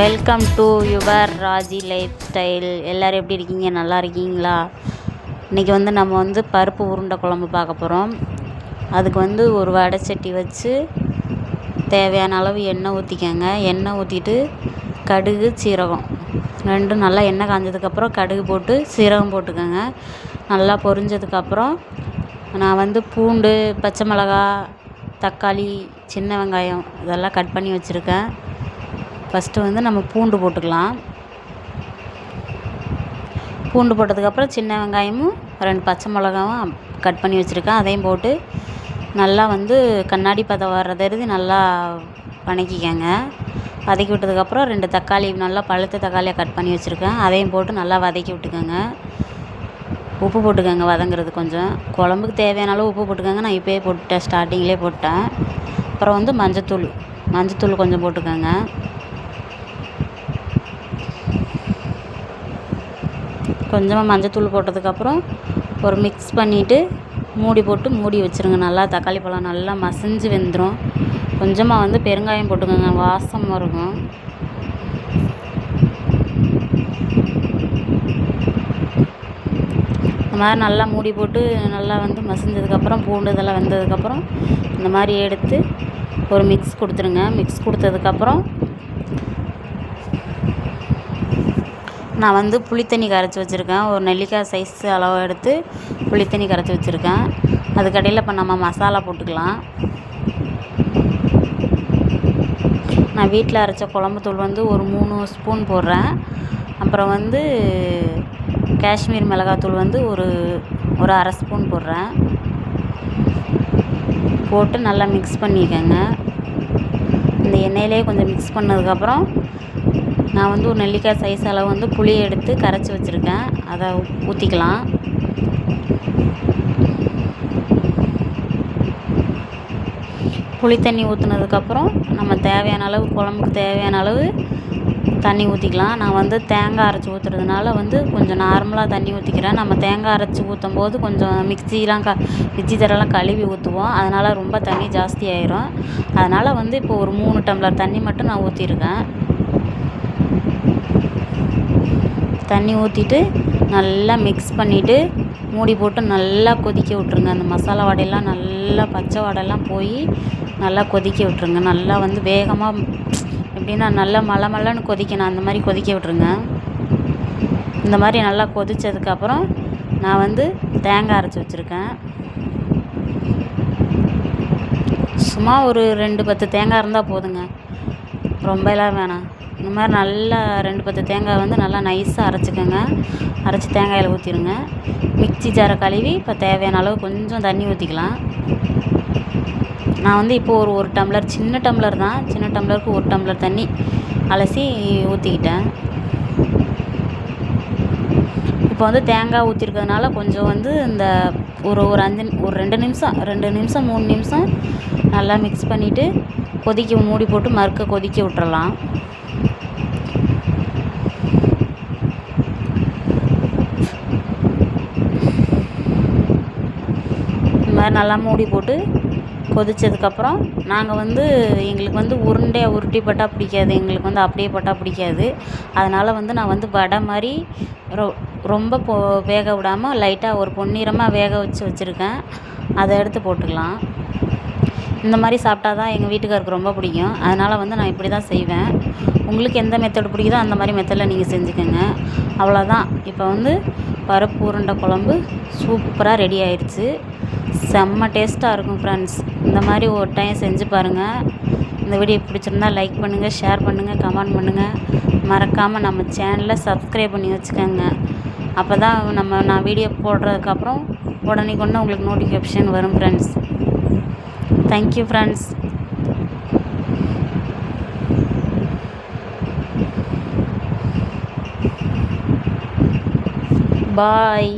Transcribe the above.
Welcome to your Raji lifestyle எல்லோரும் எப்படி இருக்கீங்க? நல்லா இருக்கீங்களா? இன்றைக்கி வந்து நம்ம வந்து பருப்பு உருண்டை குழம்பு பார்க்க போகிறோம் அதுக்கு வந்து ஒரு வடை சட்டி வச்சு தேவையான அளவு எண்ணெய் ஊற்றிக்கங்க எண்ணெய் ஊற்றிட்டு கடுகு சீரகம். ரெண்டும் நல்லா எண்ணெய் காஞ்சதுக்கப்புறம் கடுகு போட்டு சீரகம் போட்டுக்கோங்க. நல்லா பொரிஞ்சதுக்கப்புறம் நான் வந்து பூண்டு பச்சை மிளகா தக்காளி சின்ன வெங்காயம் இதெல்லாம் கட் பண்ணி வச்சுருக்கேன். ஃபஸ்ட்டு வந்து நம்ம பூண்டு போட்டுக்கலாம். பூண்டு போட்டதுக்கப்புறம் சின்ன வெங்காயமும் ரெண்டு பச்சை மிளகாவும் கட் பண்ணி வச்சுருக்கேன். அதையும் போட்டு நல்லா வந்து கண்ணாடி பதம் வர்றதறது நல்லா வணக்கிக்கங்க. வதக்கி விட்டதுக்கப்புறம் ரெண்டு தக்காளி நல்லா பழுத்த தக்காளியாக கட் பண்ணி வச்சுருக்கேன். அதையும் போட்டு நல்லா வதக்கி விட்டுக்கோங்க. உப்பு போட்டுக்கோங்க வதங்குறது கொஞ்சம். குழம்புக்கு தேவையான அளவு உப்பு போட்டுக்கோங்க. நான் இப்போயே போட்டுட்டேன் ஸ்டார்டிங்லேயே போட்டேன். அப்புறம் வந்து மஞ்சத்தூள் மஞ்சத்தூள் கொஞ்சம் போட்டுக்கோங்க. கொஞ்சமாக மஞ்சத்தூள் போட்டதுக்கப்புறம் ஒரு மிக்ஸ் பண்ணிவிட்டு மூடி போட்டு மூடி வச்சுருங்க. நல்லா தக்காளி பழம் நல்லா மசிஞ்சு வெந்துடும் கொஞ்சமாக வந்து பெருங்காயம் போட்டுக்கோங்க. வாசம் இருக்கும். இந்த மாதிரி நல்லா மூடி போட்டு நல்லா வந்து மசிஞ்சதுக்கப்புறம் பூண்டு இதெல்லாம் வெந்ததுக்கப்புறம் இந்த மாதிரி எடுத்து ஒரு மிக்ஸ் கொடுத்துருங்க. மிக்ஸ் கொடுத்ததுக்கப்புறம் நான் வந்து புளித்தண்ணி கரைச்சி வச்சுருக்கேன். ஒரு நெல்லிக்காய் சைஸ் அளவு எடுத்து புளித்தண்ணி கரைச்சி வச்சுருக்கேன். அதுக்கடையில் இப்போ நம்ம மசாலா போட்டுக்கலாம். நான் வீட்டில் அரைச்ச குழம்பு தூள் வந்து ஒரு மூணு ஸ்பூன் போடுறேன். அப்புறம் வந்து காஷ்மீர் மிளகாத்தூள் வந்து ஒரு ஒரு அரை ஸ்பூன் போடுறேன். போட்டு நல்லா மிக்ஸ் பண்ணிக்கோங்க. இந்த எண்ணெயிலே கொஞ்சம் மிக்ஸ் பண்ணதுக்கப்புறம் நான் வந்து ஒரு நெல்லிக்காய் சைஸ் அளவு வந்து புளியை எடுத்து கரைச்சி வச்சுருக்கேன். அதை ஊற்றிக்கலாம் புளி தண்ணி ஊற்றுனதுக்கப்புறம் நம்ம தேவையான அளவு குழம்புக்கு தேவையான அளவு தண்ணி ஊற்றிக்கலாம் நான் வந்து தேங்காய் அரைச்சி ஊற்றுறதுனால வந்து கொஞ்சம் நார்மலாக தண்ணி ஊற்றிக்கிறேன் நம்ம தேங்காய் அரைச்சி ஊற்றும் போது கொஞ்சம் மிக்சிலாம் க மிக்சி தரெல்லாம் கழுவி ஊற்றுவோம் அதனால் ரொம்ப தண்ணி ஜாஸ்தி ஆயிரும். அதனால் வந்து இப்போ ஒரு மூணு டம்ளர் தண்ணி மட்டும் நான் ஊற்றிருக்கேன் தண்ணி ஊற்றிட்டு நல்லா மிக்ஸ் பண்ணிவிட்டு மூடி போட்டு நல்லா கொதிக்க விட்ருங்க அந்த மசாலா வடையெல்லாம் நல்லா பச்சை வடையெல்லாம் போய் நல்லா கொதிக்க விட்ருங்க நல்லா வந்து வேகமாக எப்படின்னா நல்லா மலை மலன்னு கொதிக்கணும். அந்த மாதிரி கொதிக்க விட்ருங்க இந்த மாதிரி நல்லா கொதித்ததுக்கப்புறம் நான் வந்து தேங்காய் அரைச்சி வச்சுருக்கேன். சும்மா ஒரு ரெண்டு பத்து தேங்காய் இருந்தால் போதுங்க. ரொம்பலாம் வேணாம். இந்த மாதிரி நல்லா ரெண்டு பத்து தேங்காய் வந்து நல்லா நைஸாக அரைச்சிக்கோங்க. அரைச்சி தேங்காயில் ஊற்றிடுங்க மிக்சி ஜாரை கழுவி இப்போ தேவையான அளவு கொஞ்சம் தண்ணி ஊற்றிக்கலாம் நான் வந்து இப்போது ஒரு ஒரு டம்ளர் சின்ன டம்ளர் தான். சின்ன டம்ளருக்கு ஒரு டம்ளர் தண்ணி அலசி ஊற்றிக்கிட்டேன் இப்போ வந்து தேங்காய் ஊற்றிருக்கிறதுனால கொஞ்சம் வந்து இந்த ஒரு ஒரு அஞ்சு ஒரு ரெண்டு நிமிஷம் ரெண்டு நிமிஷம் மூணு நிமிஷம் நல்லா மிக்ஸ் பண்ணிவிட்டு கொதிக்க மூடி போட்டு மறுக்க கொதிக்க விட்டுறலாம். நல்லா மூடி போட்டு கொதித்ததுக்கப்புறம் நாங்கள் வந்து எங்களுக்கு வந்து உருண்டையாக உருட்டி போட்டால் பிடிக்காது எங்களுக்கு வந்து அப்படியே போட்டால் பிடிக்காது. அதனால் வந்து நான் வந்து வடை மாதிரி ரொ ரொம்ப போ வேக விடாமல் லைட்டாக ஒரு பொன்னிறமாக வேக வச்சு வச்சுருக்கேன். அதை எடுத்து போட்டுக்கலாம். இந்த மாதிரி சாப்பிட்டா தான் எங்கள் வீட்டுக்காருக்கு ரொம்ப பிடிக்கும். அதனால் வந்து நான் இப்படி தான் செய்வேன். உங்களுக்கு எந்த மெத்தட் பிடிக்குதோ அந்த மாதிரி மெத்தடில் நீங்கள் செஞ்சுக்கோங்க. அவ்வளோதான் இப்போ வந்து பருப்பு உருண்டை குழம்பு சூப்பராக ரெடி ஆயிடுச்சு செம்ம டேஸ்ட்டாக இருக்கும் ஃப்ரெண்ட்ஸ் இந்த மாதிரி ஒரு டைம் செஞ்சு பாருங்கள் இந்த வீடியோ பிடிச்சிருந்தா லைக் பண்ணுங்கள் ஷேர் பண்ணுங்கள் கமெண்ட் பண்ணுங்கள் மறக்காமல் நம்ம சேனலை சப்ஸ்கிரைப் பண்ணி வச்சுக்கோங்க. அப்போ தான் நம்ம நான் வீடியோ போடுறதுக்கப்புறம் உடனே கொண்டு உங்களுக்கு நோட்டிஃபிகேஷன் வரும் ஃப்ரெண்ட்ஸ் தேங்க்யூ ஃப்ரெண்ட்ஸ் பாய்